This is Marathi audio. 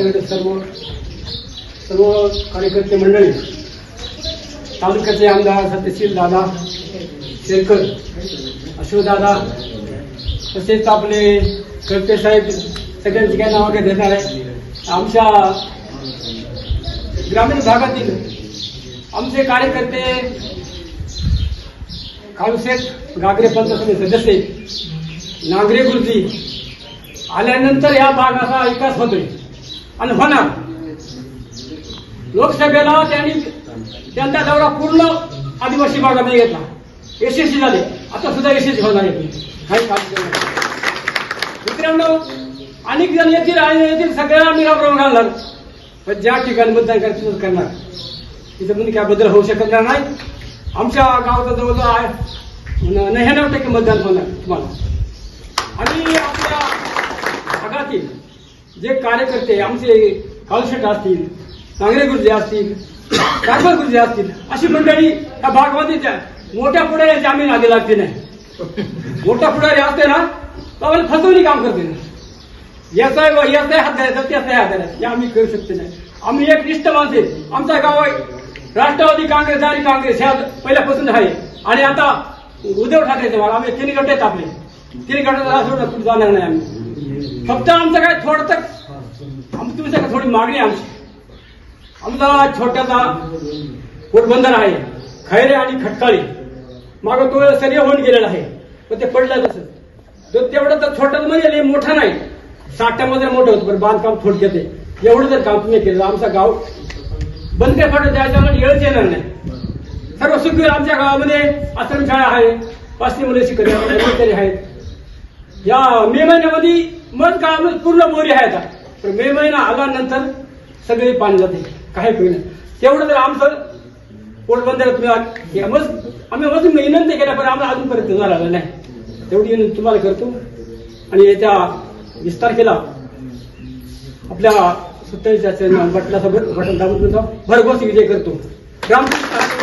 सगळे सर्व सर्व कार्यकर्ते मंडळी तालुक्याचे आमदार सत्यशील दादा शेरकर अशोकदादा तसेच आपले करते साहेब सगळ्यांची काय नावं काही देणार आहे? आमच्या ग्रामीण भागातील आमचे कार्यकर्ते काळूसेठ गागरे पंचायत सदस्य नागरे गुरुजी आल्यानंतर या भागाचा विकास होतोय. आणि होणार. लोकसभेला त्यांनी त्यांचा दौरा पूर्ण आदिवासी भागामध्ये घेतला. यशस्वी झाले. आता सुद्धा यशस्वी होणार आहे. मित्रांनो अनेक जण येतील आणि येतील सगळ्यांना मी घालणार पण ज्या ठिकाणी मतदान करायचं करणार. तिथं म्हणजे काय बदल होऊ शकणार नाही. आमच्या गावाचा जवळजवळ आहे. नव्याण्णव टक्के मतदान होणार तुम्हाला. आणि आपल्या भागातील जे कार्यकर्ते आमचे कालशेट असतील चांगले गुरुजी असतील कारभार गुरुजी असतील अशी मंडळी या भागामध्ये मोठ्या पुढे जामीन आधी लागते नाही. मोठा पुढारी असते ना तो आम्हाला फसवणी काम करते ना. याचा याचा हात द्यायचा त्याचा हात द्यायचा हे आम्ही करू शकतो नाही. आम्ही एक निष्ठ माणसे आमचा गाव आहे राष्ट्रवादी काँग्रेस आणि काँग्रेस ह्या पहिल्यापासून आहे. आणि आता उद्धव ठाकरेचे आम्ही तिन्ही गट आहेत आपले. तिन्ही गटात जाणार नाही आम्ही. फक्त आमचं काय थोडं तर आम तुमच्या थोडी मागणी आमची. आमचा छोट्याचा पोटबंदर आहे. खैरे आणि खटकाळी. मागं तो सरी होऊन गेलेला आहे. पण ते पडलं तसं. तर तेवढं तर छोटं म्हणजे मोठा नाही. साठ्यामध्ये मोठं होतं पण बांधकाम थोडक्यात आहे एवढं जर काम तुम्ही केलं आमचं गाव बंद फाटत द्यायच्या वेळच येळच येणार नाही. सर्व सुखी आमच्या गावामध्ये आश्रमशाळा आहे. पाचशे मुलं शिकत तरी आहेत. या मे महिन्यामध्ये मन काम पूर्ण बोरी आहे आता पण मे महिना आल्यानंतर सगळे पाणी जाते. काही होईल नाही. तेवढं तर आमचं पोटबंदर तुम्ही मग आम्ही मग विनंती केल्या पण आम्हाला अजूनपर्यंत झालेलं नाही. तेवढी विनंती तुम्हाला करतो. आणि याच्या विस्तार केला. आपल्या सत्तावीसच्या बटला बटन तुमचा भरघोस विजय करतो. ग्रामपंचायत